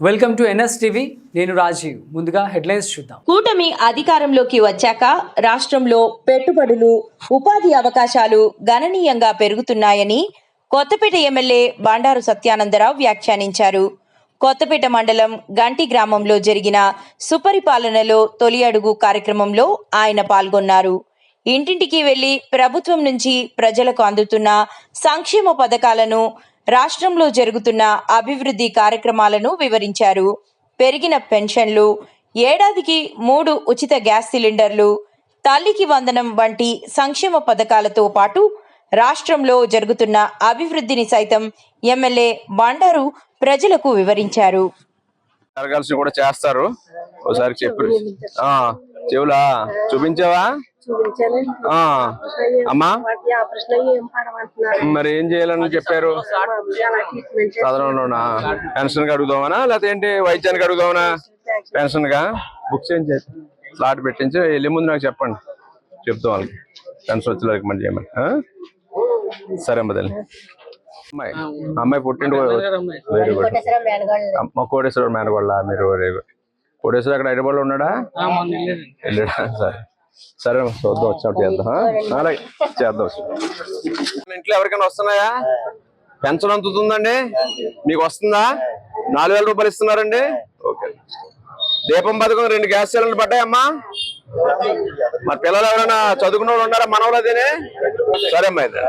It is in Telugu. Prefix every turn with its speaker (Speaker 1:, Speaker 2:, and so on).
Speaker 1: వెల్కమ్ టు ఎన్ఎస్ టీవీ నేను రాజీవ్. ముందుగా హెడ్లైన్స్ చూద్దాం.
Speaker 2: కూటమి అధికారంలోకి వచ్చాక రాష్ట్రంలో పెట్టుబడులు ఉపాధి అవకాశాలు గణనీయంగా పెరుగుతున్నాయని కొత్తపేట ఎమ్మెల్యే బండారు సత్యానందరావు వ్యాఖ్యానించారు. కొత్తపేట మండలం గంటి గ్రామంలో జరిగిన సుపరిపాలనలో తొలి అడుగు కార్యక్రమంలో ఆయన పాల్గొన్నారు. ఇంటింటికి వెళ్ళి ప్రభుత్వం నుంచి ప్రజలకు అందుతున్న సంక్షేమ పథకాలను రాష్ట్రంలో జరుగుతున్న అభివృద్ధి కార్యక్రమాలను వివరించారు. పెరిగిన పెన్షన్లు ఏడాదికి మూడు ఉచిత గ్యాస్ సిలిండర్లు తల్లికి వందనం వంటి సంక్షేమ పథకాలతో పాటు రాష్ట్రంలో జరుగుతున్న అభివృద్ధిని సైతం ఎమ్మెల్యే బండారు ప్రజలకు వివరించారు.
Speaker 3: జరగాల్సి కూడా చేస్తారు. ఒకసారి చెప్పు. చెవులా చూపించావా? అమ్మా? మరి ఏం చేయాలని చెప్పారు? సాధారణలోనా? పెన్షన్కి అడుగుదామనా? లేకపోతే ఏంటి వైద్యానికి అడుగుదామనా? పెన్షన్గా బుక్ చేయించి స్లాట్ పెట్టించి. వెళ్ళే ముందు నాకు చెప్పండి. చెప్తాం వాళ్ళకి. పెన్షన్ వచ్చే రికమెండ్ చేయమని? సరే అమ్మ తల్లి. అమ్మాయి. అమ్మాయి పుట్టింటి వెరీ గుడ్ మా కోటేశ్వర మేనగొళ్ళ మీరు వెరీ. గుడ్ కోటేశ్వర అక్కడ హైదరాబాద్లో ఉన్నాడా వెళ్ళాడా? సరే. సరే చూద్దాం వచ్చినప్పుడు చేద్దాం? అలాగే చేద్దాం. ఇంట్లో ఎవరికైనా వస్తున్నాయా? పెన్షన్ అందుతుందండి మీకు వస్తుందా? నాలుగు వేల రూపాయలు ఇస్తున్నారండి? ఓకే. దీపం పథకం రెండు గ్యాస్ సిలిండర్లు పడ్డాయమ్మా? మరి పిల్లలు ఎవరైనా చదువుకున్న వాళ్ళు ఉన్నారా? మనవలు అదేనే సరే అమ్మా అయితే.